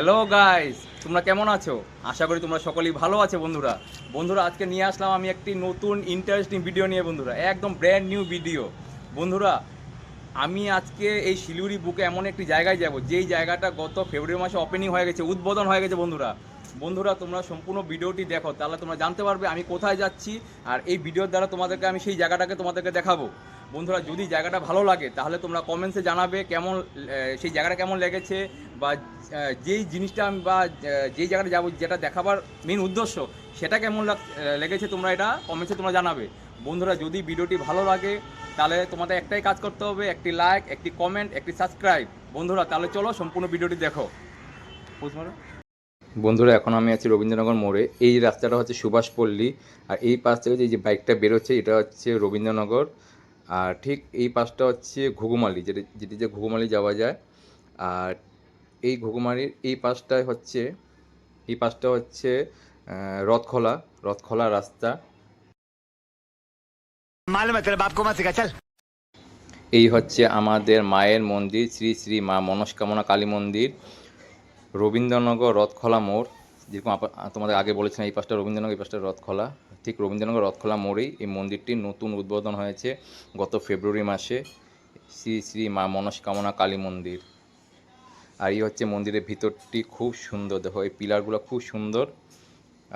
Hello guys তোমরা কেমন আছো? আশা করি তোমরা সকলেই ভালো আছো, বন্ধুরা। বন্ধুরা, আজকে নিয়ে আসলাম আমি একটি নতুন ইন্টারেস্টিং ভিডিও নিয়ে, বন্ধুরা। একদম ব্র্যান্ড নিউ ভিডিও বন্ধুরা, আমি আজকে এই শিলিগুড়ি বুকে এমন একটি জায়গায় যাব, যেই জায়গাটা গত ফেব্রুয়ারি মাসে ওপেনিং হয়ে গেছে, উদ্বোধন হয়ে গেছে, বন্ধুরা। বন্ধুরা, তোমরা সম্পূর্ণ ভিডিওটি দেখো, তাহলে তোমরা জানতে পারবে আমি কোথায় যাচ্ছি, আর এই ভিডিওর দ্বারা তোমাদেরকে আমি সেই জায়গাটাকে তোমাদেরকে দেখাবো। বন্ধুরা, যদি জায়গাটা ভালো লাগে, তাহলে তোমরা কমেন্টসে জানাবে কেমন সেই জায়গাটা কেমন লেগেছে বা যেই জিনিসটা আমি বা যেই জায়গাটা যাব, যেটা দেখাবার মেন উদ্দেশ্য, সেটা কেমন লাগ- লেগেছে তোমরা এটা কমেন্টসে তোমরা জানাবে। বন্ধুরা, যদি ভিডিওটি ভালো লাগে, তাহলে তোমাদের একটাই কাজ করতে হবে, একটি লাইক একটি কমেন্ট একটি সাবস্ক্রাইব বন্ধুরা, তাহলে চলো সম্পূর্ণ ভিডিওটি দেখো। বন্ধুরা এখন আমি আছি রবীন্দ্রনগর মোড়ে। এই রাস্তাটা হচ্ছে সুভাষপল্লী। আর এই পাশ থেকে যে বাইকটা বেরোচ্ছে, এটা হচ্ছে রবীন্দ্রনগর। আর ঠিক এই পাশটা হচ্ছে ঘুঘুমালি যেটি যেটি যে ঘুঘুমালি যাওয়া যায়। আর এই ঘুঘুমালির এই পাশটায় হচ্ছে এই পাশটা হচ্ছে রথখোলা রথখোলা রাস্তা। এই হচ্ছে আমাদের মায়ের মন্দির শ্রী শ্রী মা মনস্কামনা কালী মন্দির রবীন্দ্রনগর রথখোলা মোড়। যেরকম তোমাদের আগে বলেছিলাম এই পাশটা রবীন্দ্রনগর এই পাশটা রথখোলা। ঠিক রবীন্দ্রনগর রথখোলা মোড়েই এই মন্দিরটি নতুন উদ্বোধন হয়েছে গত ফেব্রুয়ারি মাসে। শ্রী শ্রী মা মনস্কামনা কালী মন্দির। আর এই হচ্ছে মন্দিরের ভিতরটি খুব সুন্দর। দেখো, এই পিলারগুলো খুব সুন্দর।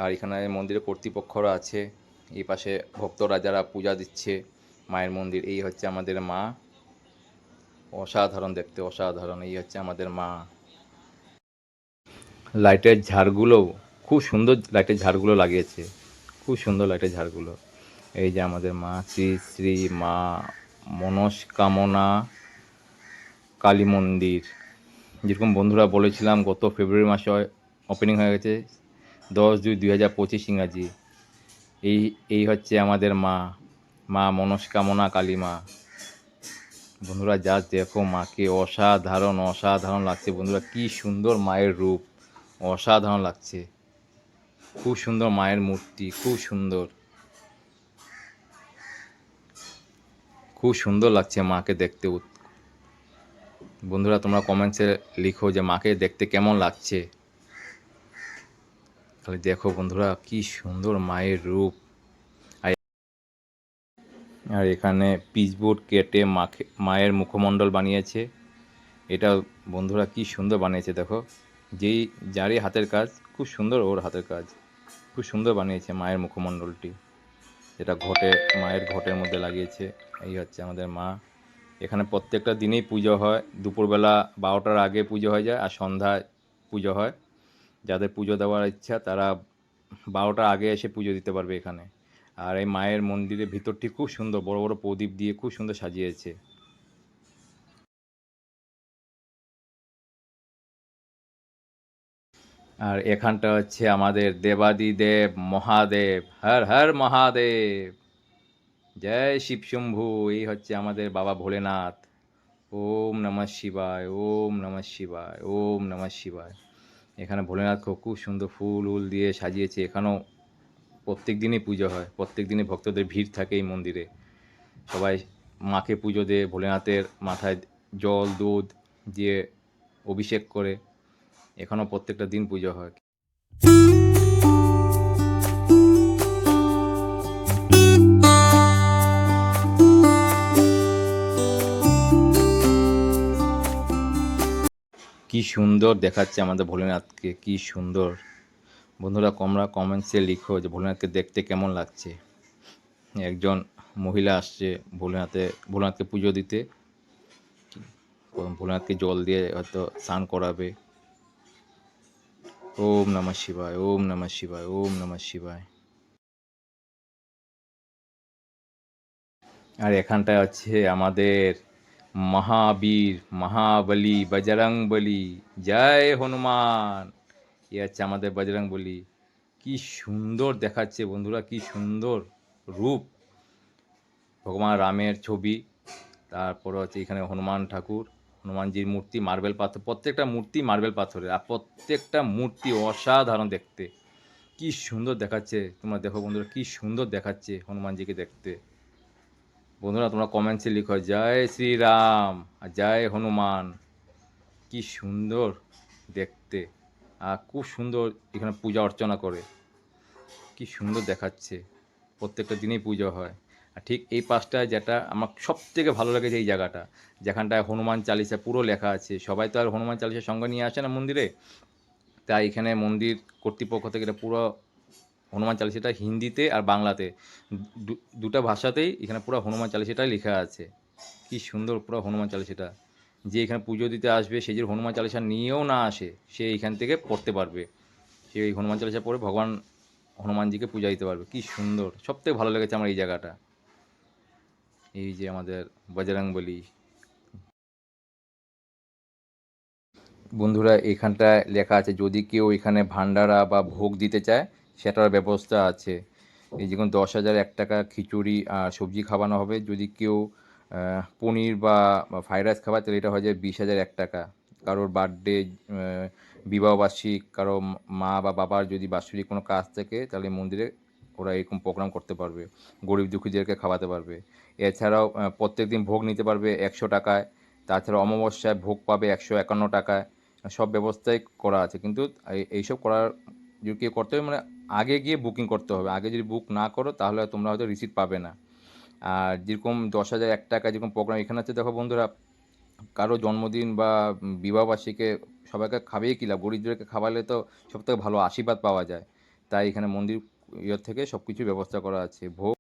আর এখানে মন্দিরের কর্তৃপক্ষরা আছে। এই পাশে ভক্তরা যারা পূজা দিচ্ছে মায়ের মন্দির, এই হচ্ছে আমাদের মা। অসাধারণ দেখতে, অসাধারণ। এই হচ্ছে আমাদের মা। লাইটের ঝাড়গুলো, খুব সুন্দর লাইটের ঝাড়গুলো লাগিয়েছে। খুব সুন্দর লাইটের ঝাড়গুলো। এই যে আমাদের মা শ্রী শ্রী মা মনস্কামনা কালী মন্দির। যেরকম বন্ধুরা বলেছিলাম, গত ফেব্রুয়ারি মাসে ওপেনিং হয়ে গেছে, দশ দুই দুই হাজার পঁচিশ ইংরাজি। এই এই হচ্ছে আমাদের মা মা মনস্কামনা কালী মা। বন্ধুরা, যা দেখো মাকে অসাধারণ অসাধারণ লাগছে। বন্ধুরা, কি সুন্দর মায়ের রূপ। অসাধারণ লাগছে। খুব সুন্দর মায়ের মূর্তি, খুব সুন্দর। খুব সুন্দর লাগছে মাকে দেখতে। বন্ধুরা, তোমরা কমেন্টসে লিখো যে মাকে দেখতে কেমন লাগছে। তাহলে দেখো বন্ধুরা, কি সুন্দর মায়ের রূপ। আর এখানে পিচবোর্ড কেটে মাকে, মায়ের মুখমণ্ডল বানিয়েছে। এটা বন্ধুরা কি সুন্দর বানিয়েছে, দেখো। যেই, যারই হাতের কাজ, খুব সুন্দর ওর হাতের কাজ। খুব সুন্দর বানিয়েছে মায়ের মুখমণ্ডলটি। যেটা ঘটে, মায়ের ঘটের মধ্যে লাগিয়েছে। এই হচ্ছে আমাদের মা। এখানে প্রত্যেকটা দিনেই পুজো হয়। দুপুরবেলা বারোটার আগে পুজো হয়ে যায় আর সন্ধ্যায় পুজো হয়। যাদের পুজো দেওয়ার ইচ্ছা, তারা বারোটার আগে এসে পুজো দিতে পারবে এখানে। আর এই মায়ের মন্দিরের ভিতরটি খুব সুন্দর, বড় বড় প্রদীপ দিয়ে খুব সুন্দর সাজিয়েছে। আর এখানটা হচ্ছে আমাদের দেবাদিদেব মহাদেব। হর হর মহাদেব। জয় শিব শম্ভু। এই হচ্ছে আমাদের বাবা ভোলেনাথ। ওম নমঃ শিবায়, ওম নমঃ শিবায়, ওম নমঃ শিবায়। এখানে ভোলেনাথকে খুব সুন্দর ফুল উল দিয়ে সাজিয়েছে। এখানেও প্রত্যেক দিনই পুজো হয়। প্রত্যেক দিনই ভক্তদের ভিড় থাকে এই মন্দিরে। সবাই মাকে পুজো দেয়। ভোলেনাথের মাথায় জল, দুধ দিয়ে অভিষেক করে। এখানেও প্রত্যেকটা দিন পুজো হয়। কি সুন্দর দেখাচ্ছে আমাদের ভোলেনাথকে, কি সুন্দর। বন্ধুরা, তোমরা কমেন্টসে লিখো যে ভোলেনাথকে দেখতে কেমন লাগছে। একজন মহিলা আসছে ভোলেনাথে, ভোলেনাথকে পুজো দিতে। ভোলেনাথকে জল দিয়ে হয়তো স্নান করাবে। ওম নমঃ শিবায়, ওম নমঃ শিবায়, ওম নমঃ শিবায়। আর এখানটায় আছে আমাদের মহাবীর, মহাবলী, বজরং বলি। জয় হনুমান। এ হচ্ছে আমাদের বজরং বলি। কি সুন্দর দেখাচ্ছে বন্ধুরা, কি সুন্দর রূপ। ভগবান রামের ছবি, তারপর হচ্ছে এখানে হনুমান ঠাকুর। হনুমানজির মূর্তি, মার্বেল পাথর, প্রত্যেকটা মূর্তি মার্বেল পাথরের আর প্রত্যেকটা মূর্তি অসাধারণ দেখতে। কি সুন্দর দেখাচ্ছে, তোমরা দেখো বন্ধুরা, কি সুন্দর দেখাচ্ছে হনুমানজিকে দেখতে। বন্ধুরা, তোমরা কমেন্টসে লিখো, জয় শ্রীরাম আর জয় হনুমান। কি সুন্দর দেখতে আর খুব সুন্দর এখানে পূজা অর্চনা করে। কি সুন্দর দেখাচ্ছে, প্রত্যেকটা দিনেই পুজো হয়। ঠিক এই পাশটায় যেটা আমার সব থেকে ভালো লেগেছে এই জায়গাটা, যেখানটায় হনুমান চালিসা পুরো লেখা আছে। সবাই তো আর হনুমান চালিসা সঙ্গে নিয়ে আসে না মন্দিরে? তাই এখানে মন্দির কর্তৃপক্ষ থেকে এটা পুরো হনুমান চালিসাটা হিন্দিতে আর বাংলাতে দুটো ভাষাতেই এখানে পুরো হনুমান চালিসাটাই লেখা আছে। কি সুন্দর পুরো হনুমান চালিসাটা। যে এখানে পুজো দিতে আসবে, সে যে হনুমান চালিসা নিয়েও না আসে, সে এখান থেকে পড়তে পারবে। সে এই হনুমান চালিসা পড়ে ভগবান হনুমানজিকে পূজা দিতে পারবে। কি সুন্দর সব থেকে ভালো লেগেছে আমার এই জায়গাটা। এই যে আমাদের বজরংবলী বন্ধুরা, এখানটায় লেখা আছে, যদি কেউ এখানে ভান্ডারা বা ভোগ দিতে চায়, সেটার ব্যবস্থা আছে। এই যেমন দশ হাজার এক টাকা খিচুড়ি আর সবজি খাওয়ানো হবে। যদি কেউ পনির বা ফ্রাইড রাইস খাওয়ায় তাহলে এটা হয়ে যায় বিশ হাজার এক টাকা। কারোর বার্থডে বিবাহবার্ষিক, কারও মা বা বাবার যদি বাৎসরিক কোনো কাজ থাকে, তাহলে মন্দিরে ওরা এরকম প্রোগ্রাম করতে পারবে, গরিব দুঃখীদেরকে খাওয়াতে পারবে। এছাড়াও প্রত্যেক দিন ভোগ নিতে পারবে একশো টাকায়, তাছাড়া অমাবস্যায় ভোগ পাবে একশো একান্ন টাকায়, সব ব্যবস্থাই করা আছে। কিন্তু এই- এইসব করার যদি কেউ করতে হবে মানে আগে গিয়ে বুকিং করতে হবে। আগে যদি বুক না করো, তাহলে তোমরা হয়তো রিসিট পাবে না। আর যেরকম দশ হাজার এক টাকা যেরকম প্রোগ্রাম এখানে আছে, দেখো বন্ধুরা, কারও জন্মদিন বা বিবাহবার্ষিকী সবাইকে খাবেই কি লাভ? গরিবদেরকে খাওয়ালে তো সব থেকে ভালো আশীর্বাদ পাওয়া যায়। তাই এখানে মন্দির ইয়ের থেকে সব কিছু ব্যবস্থা করা আছে। ভোগ